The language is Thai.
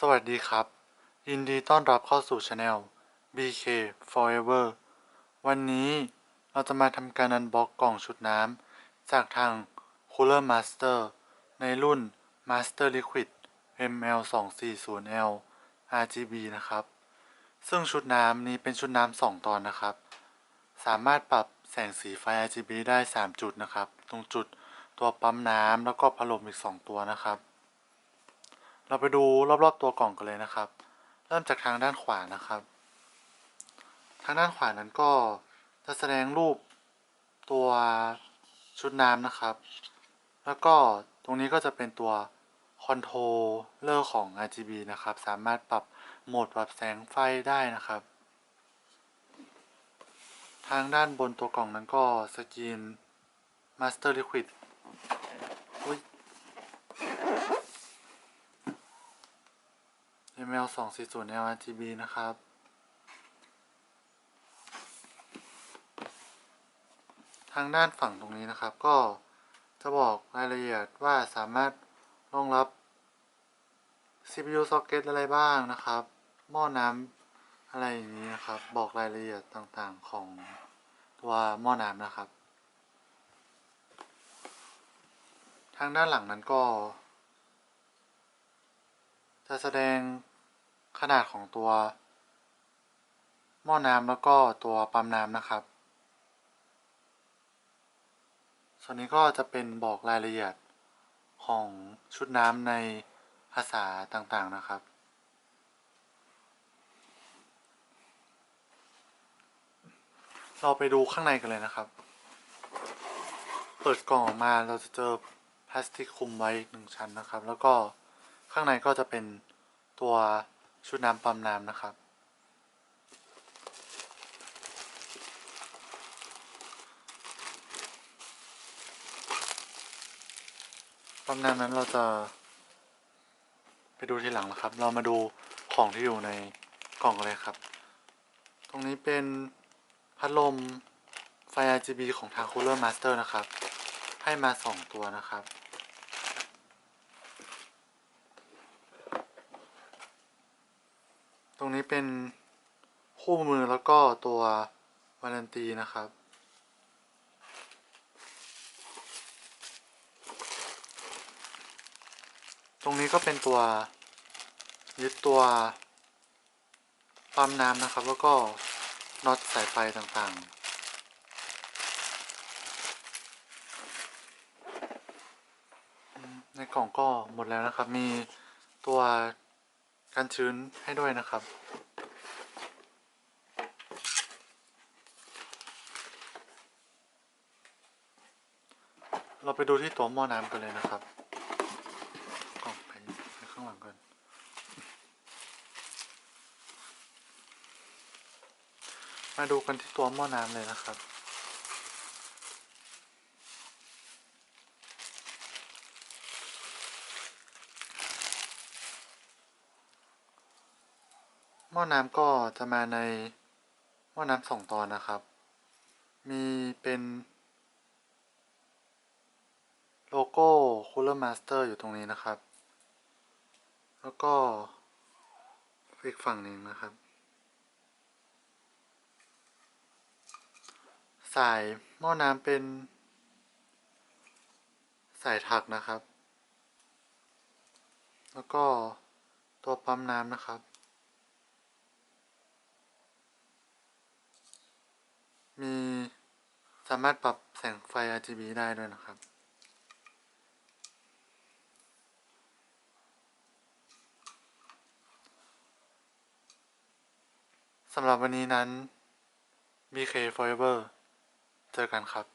สวัสดีครับ ยินดีต้อนรับเข้าสู่ช anel BK Forever วันนี้เราจะมาทำการอันบ็อกกล่องชุดน้ำจากทาง Cooler Master ในรุ่น Master Liquid ML 2 4 0 L RGB นะครับ ซึ่งชุดน้ำนี้เป็นชุดน้ำสองตอนนะครับ สามารถปรับแสงสีไฟ RGB ได้ 3 จุดนะครับ ตรงจุดตัวปั๊มน้ำแล้วก็พัดลมอีก 2 ตัวนะครับ เราไปดูรอบๆตัวกล่องกันเลยนะครับ เริ่มจากทางด้านขวานะครับ ทางด้านขวานั้นก็จะแสดงรูปตัวชุดน้ำนะครับ แล้วก็ตรงนี้ก็จะเป็นตัวคอนโทรเลอร์ของ RGB นะครับ สามารถปรับโหมดปรับแสงไฟได้นะครับ ทางด้านบนตัวกล่องนั้นก็สกรีน Master Liquid อุ๊ย ML 2 4 0 L RGB นะครับ ทางด้านฝั่งตรงนี้นะครับ ก็จะบอกรายละเอียดว่าสามารถรองรับ CPU socket อะไรบ้างนะครับ หม้อน้ำอะไรอย่างนี้นะครับ บอกรายละเอียดต่างๆของตัวหม้อน้ำนะครับ ทางด้านหลังนั้นก็จะแสดง ขนาดของตัว หม้อน้ำแล้วก็ตัวปั๊มน้ำนะครับ ส่วนนี้ก็จะเป็นบอกรายละเอียดของชุดน้ำในภาษาต่างๆนะครับ เราไปดูข้างในกันเลยนะครับ เปิดกล่องออกมาเราจะเจอพลาสติกคลุมไว้หนึ่งชั้นนะครับ แล้วก็ข้างในก็จะเป็นตัว ชุดน้ำปั๊มน้ำนะครับ ปั๊มน้ำนั้นเราจะไปดูทีหลังนะครับ เรามาดูของที่อยู่ในกล่องเลยครับ ตรงนี้เป็นพัดลมไฟ RGB ของทาง Cooler Master นะครับ ให้มาสองตัวนะครับ ตรงนี้เป็นคู่มือแล้วก็ตัววารันตีนะครับ ตรงนี้ก็เป็นตัวยึดตัวปั๊มน้ำนะครับ แล้วก็น็อตสายไฟต่าง ๆในกล่องก็หมดแล้วนะครับ มีตัว กันชื้นให้ด้วยนะครับ เราไปดูที่ตัวหม้อน้ำกันเลยนะครับกล่องไปไปข้างหลังกันมาดูกันที่ตัวหม้อน้ำเลยนะครับ หม้อน้ำก็จะมาในหม้อน้ำสองตอนนะครับ มีเป็น โลโก้ Cooler Master อยู่ตรงนี้นะครับ แล้วก็ อีกฝั่งหนึ่งนะครับ สายหม้อน้ำเป็น สายถักนะครับ แล้วก็ตัวปั๊มน้ำนะครับ มีสามารถปรับแสงไฟ RGB ได้ด้วยนะครับ สำหรับวันนี้นั้น BK Forever เจอกันครับ